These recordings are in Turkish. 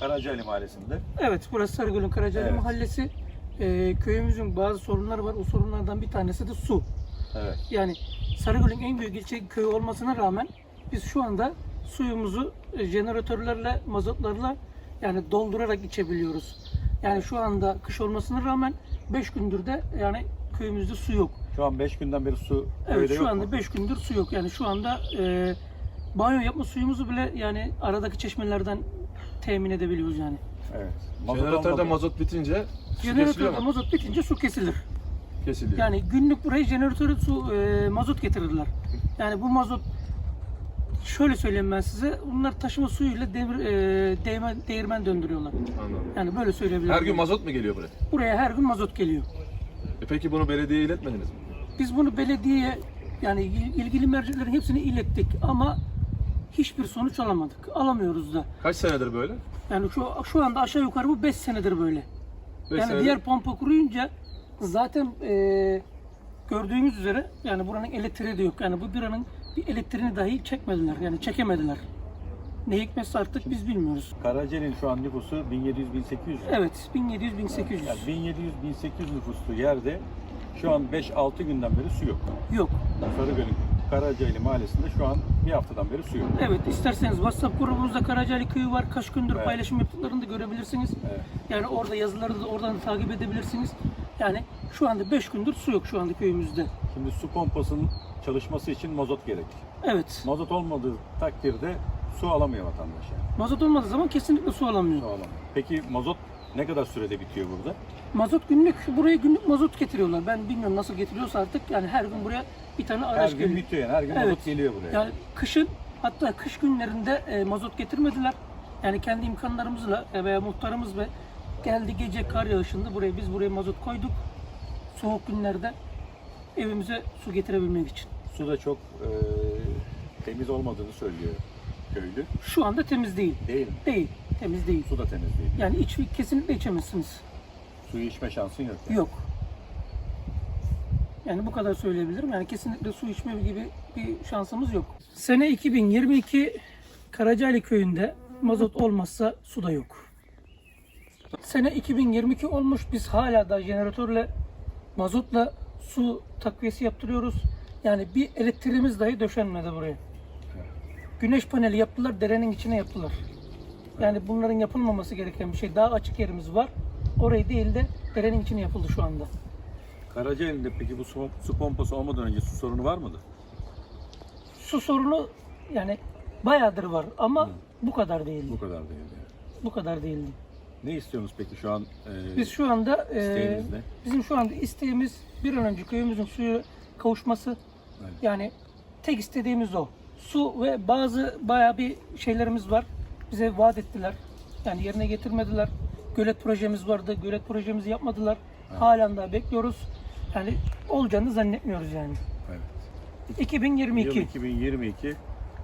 Karacaali Mahallesi'nde. Evet, burası Sarıgöl'ün Karacaali Evet. Mahallesi. Ee, köyümüzün bazı sorunları var. O sorunlardan bir tanesi de su. Evet. Yani Sarıgöl'ün en büyük ilçe köyü olmasına rağmen biz şu anda suyumuzu e, jeneratörlerle, mazotlarla yani doldurarak içebiliyoruz. Yani şu anda kış olmasına rağmen 5 gündür de yani köyümüzde su yok. Şu an 5 günden beri su Evet köyde şu yok anda mu? 5 gündür su yok. Yani şu anda e, banyo yapma suyumuzu bile yani aradaki çeşmelerden temin edebiliyoruz yani. Evet. Mazot Jeneratörde mazot bitince su kesiliyor Jeneratörde mu? mazot bitince su kesilir. Kesiliyor. Yani günlük buraya jeneratöre su e, mazot getirirler. Yani bu mazot şöyle söyleyeyim ben size. Bunlar taşıma suyuyla devir, e, değirmen, değirmen döndürüyorlar. Anladım. Yani böyle söyleyebilirim. Her gün mazot mu geliyor buraya? Buraya her gün mazot geliyor. E peki bunu belediyeye iletmediniz mi? Biz bunu belediyeye yani il- ilgili mercilerin hepsini ilettik ama hiçbir sonuç alamadık. Alamıyoruz da. Kaç senedir böyle? Yani şu şu anda aşağı yukarı bu 5 senedir böyle. Beş yani senedir. diğer pompa kuruyunca zaten e, gördüğümüz üzere yani buranın elektriği de yok. Yani bu biranın bir elektriğini dahi çekmediler. Yani çekemediler. Ne hikmetse artık biz bilmiyoruz. Karacaali'nin şu an nüfusu 1700-1800. Evet 1700-1800 Yani 1700-1800 nüfuslu yerde şu an 5-6 günden beri su yok. yok. Sarıgöl'ün Karacaali Mahallesi'nde şu an bir haftadan beri su yok. Evet isterseniz WhatsApp grubumuzda Karacaali Köyü var. Kaç gündür Evet. paylaşım yaptıklarını da görebilirsiniz. Evet. Yani orada yazıları da oradan da takip edebilirsiniz. Yani şu anda 5 gündür su yok şu anda köyümüzde. Şimdi su pompasının çalışması için mazot gerek. Evet. Mazot olmadığı takdirde su alamıyor vatandaş yani. Mazot olmadığı zaman kesinlikle su alamıyor. Su alamıyor. Peki mazot ne kadar sürede bitiyor burada? Mazot günlük, buraya günlük mazot getiriyorlar. Ben bilmiyorum nasıl getiriyorsa artık. Yani her gün buraya bir tane Her araç gün geliyor. bitiyor yani. Her gün Evet. mazot geliyor buraya. Yani kışın, hatta kış günlerinde e, mazot getirmediler. Yani kendi imkanlarımızla e, veya muhtarımız ve geldi gece kar yağışında buraya biz buraya mazot koyduk. Soğuk günlerde evimize su getirebilmek için. Su da çok e, temiz olmadığını söylüyor köylü. Şu anda temiz değil. Değil mi? Değil. Temiz değil. Su da temiz değil. Yani iç, kesinlikle içemezsiniz. Suyu içme şansın yok. yani. Yok. Yani bu kadar söyleyebilirim. Yani kesinlikle su içme gibi bir şansımız yok. Sene 2022 Karacaali köyünde mazot olmazsa su da yok. Sene 2022 olmuş. Biz hala da jeneratörle mazotla su takviyesi yaptırıyoruz. Yani bir elektriğimiz dahi döşenmedi buraya. Güneş paneli yaptılar, derenin içine yaptılar. Yani bunların yapılmaması gereken bir şey. Daha açık yerimiz var. Orayı değil de derenin içine yapıldı şu anda. Karacaali'nde peki bu su, su pompası olmadan önce su sorunu var mıydı? Su sorunu yani bayağıdır var ama bu kadar değildi. Bu kadar değil yani. Bu kadar değildi. Ne istiyorsunuz peki şu an? e, Biz şu anda e, İsteğiniz ne? bizim şu anda isteğimiz bir an önce köyümüzün suyu kavuşması. Evet. Yani tek istediğimiz o. Su ve bazı bayağı bir şeylerimiz var. Bize vaat ettiler. Yani yerine getirmediler. Gölet projemiz vardı. Gölet projemizi yapmadılar. Halen daha bekliyoruz. Yani olacağını zannetmiyoruz yani. Evet. 2022. Yıl 2022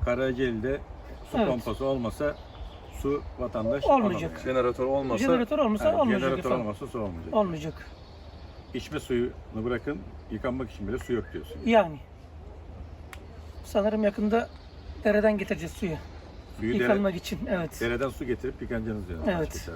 Karacaali'de su Evet. pompası olmasa su vatandaş Olmayacak. alamıyor. Jeneratör olmasa Jeneratör olmasa Yani olmayacak jeneratör efendim. olmasa su olmayacak. Olmayacak. İçme suyunu bırakın, yıkanmak için bile su yok diyorsun. Yani. Sanırım yakında dereden getireceğiz suyu. Suyu dere, Yıkanmak için. Evet. dereden su getirip yıkanacaksınız diyor. Evet.